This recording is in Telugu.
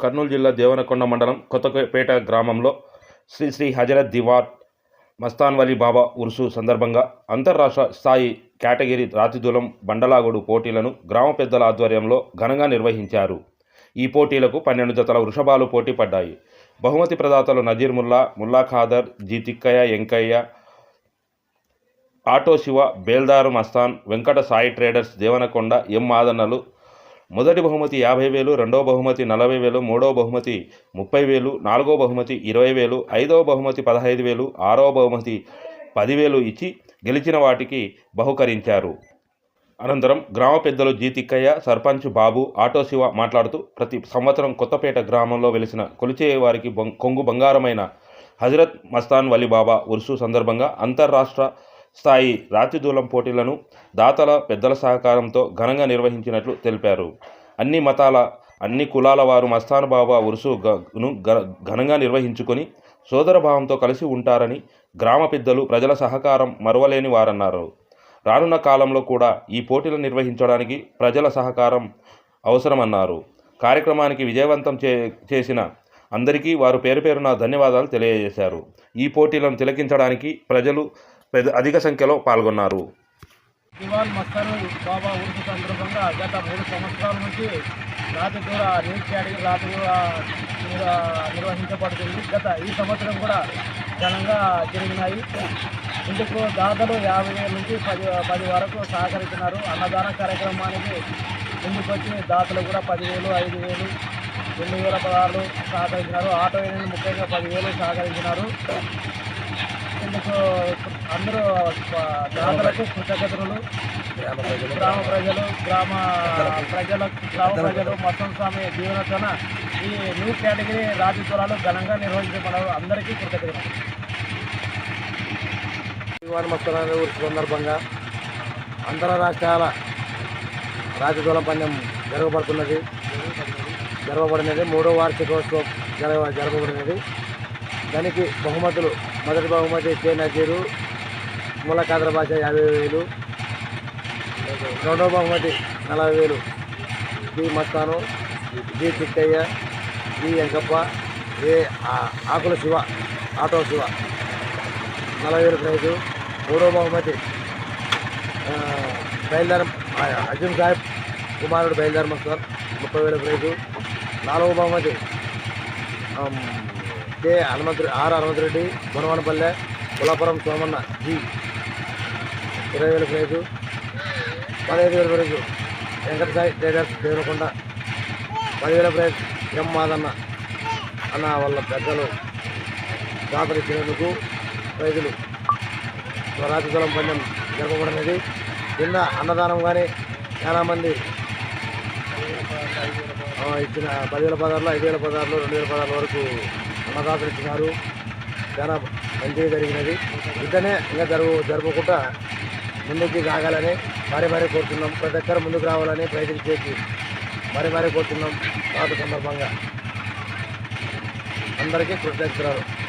కర్నూలు జిల్లా దేవనకొండ మండలం కొత్తపేట గ్రామంలో శ్రీ శ్రీ హజరత్ దివార్ మస్తాన్ వలీ బాబా ఉరుసు సందర్భంగా అంతర్రాష్ట్ర స్థాయి కేటగిరీ రాతిదూలం బండలాగుడు పోటీలను గ్రామ పెద్దల ఆధ్వర్యంలో ఘనంగా నిర్వహించారు. ఈ పోటీలకు పన్నెండు జతల వృషభాలు పోటీ పడ్డాయి. బహుమతి ప్రదాతలు నజీర్ ముల్లా ముల్లా ఖాదర్ జీతిక్కయ్య ఎంకయ్య ఆటో శివ బేల్దారు మస్తాన్ వెంకట సాయి ట్రేడర్స్ దేవనకొండ ఎం మాదన్నలు మొదటి బహుమతి యాభై వేలు రెండవ బహుమతి నలభై వేలు మూడవ బహుమతి ముప్పై వేలు నాలుగవ బహుమతి ఇరవై వేలు ఐదవ బహుమతి పదహైదు వేలు ఆరవ బహుమతి పదివేలు ఇచ్చి గెలిచిన వాటికి బహుకరించారు. అనంతరం గ్రామ పెద్దలు జీ తిక్కయ్య సర్పంచ్ బాబు ఆటో శివ మాట్లాడుతూ ప్రతి సంవత్సరం కొత్తపేట గ్రామంలో వెలిసిన కొలిచే వారికి బొం- కొంగు బంగారమైన హజరత్ మస్తాన్ వలి బాబా ఉరుసు సందర్భంగా అంతర్రాష్ట్ర స్థాయి రాతిదూలం పోటీలను దాతల పెద్దల సహకారంతో ఘనంగా నిర్వహించినట్లు తెలిపారు. అన్ని మతాల అన్ని కులాల వారు మస్తాన్ బాబా ఉరుసు గ- ఘనంగా నిర్వహించుకొని సోదరభావంతో కలిసి ఉంటారని గ్రామ పెద్దలు ప్రజల సహకారం మరువలేని వారన్నారు. రానున్న కాలంలో కూడా ఈ పోటీలు నిర్వహించడానికి ప్రజల సహకారం అవసరమన్నారు. కార్యక్రమానికి విజయవంతం చే చేసిన అందరికీ వారు పేరు పేరున ధన్యవాదాలు తెలియజేశారు. ఈ పోటీలను తిలకించడానికి ప్రజలు పెద్ద అధిక సంఖ్యలో పాల్గొన్నారు. దివాన్ మస్తాను బాబా ఉరుకు సందర్భంగా గత మూడు సంవత్సరాల నుంచి రాతి దూర నీటి కేటగిరీ రాతి కూడా నిర్వహించబడుతుంది. గత ఈ సంవత్సరం కూడా ఘనంగా జరిగినాయి. ఇందుకు దాదాపు యాభై వేల నుంచి పది పది వరకు సహకరించినారు అన్నదాన కార్యక్రమానికి ముందుకు వచ్చి దాతలు కూడా పదివేలు ఐదు వేలు రెండు వేల పదహారులు సహకరించినారు. ఆటో యూనియన్ ముఖ్యంగా పదివేలు సహకరించినారు. ఇందుకు అందరూ దాతలకు కృతజ్ఞతలు. గ్రామ ప్రజలు గ్రామ ప్రజల గ్రామ ప్రజలు మొత్తం స్వామి దీవెనతోన ఈ న్యూ కేటగిరీ రాజ్యోత్సవాలు ఘనంగా నిర్వహించబడవు అందరికీ కృతజ్ఞతలు. విమానమస్తరాల ఊరి సందర్భంగా అంతర్రాష్ట్రాల రాజదూల పందెం జరగబడుతున్నది. జరగబడినది మూడో వార్షికోత్సవం జరగ జరగబడినది. దానికి బహుమతులు మొదటి బహుమతి కే నజీరు మూలకాద్ర భాష యాభై వేలు. రెండవ బహుమతి నలభై వేలు. B Mastan G Chikkaiah G Venkappa A Akula Shiva auto Shiva. నలభై వేలు ప్రైజు. మూడో బహుమతి ఆ, బయలుదేర అర్జున్ సాహెబ్ కుమారుడు బయలుదేర మస్తారు ముప్పై వేల ప్రైజు. నాలుగో బహుమతి K Hanumanthu R Hanumantha Reddy Bonavanapalle Kulapuram Somanna. G. ఇరవై వేల ప్రైజు పదహైదు వేల ప్రైజు వెంకట సాయి ట్రేడర్స్ దేవరకొండ పదివేల ప్రైజ్ ఎం మాదన్న. అన్న వాళ్ళ పెద్దలు. జాతర ఇచ్చినందుకు ప్రైజులు రాజకీయం పందెం జరపబడినది. కింద అన్నదానం కానీ చాలామంది ఇచ్చిన పదివేల పదార్లు ఐదు వేల పదార్లు రెండు వేల పదార్ల వరకు అన్నదాతలు ఇచ్చినారు. చాలా మంచిగా జరిగినది. ఇతనే ఇంకా జరుగు జరపకుండా ముందుకు సాగాలని మరీ మరీ కోరుతున్నాం. ప్రతి ఒక్కరు ముందుకు రావాలని ప్రయత్నం చేసి మరీ మరీ కోరుతున్నాం. పాత సందర్భంగా అందరికీ కృతజ్ఞతలు.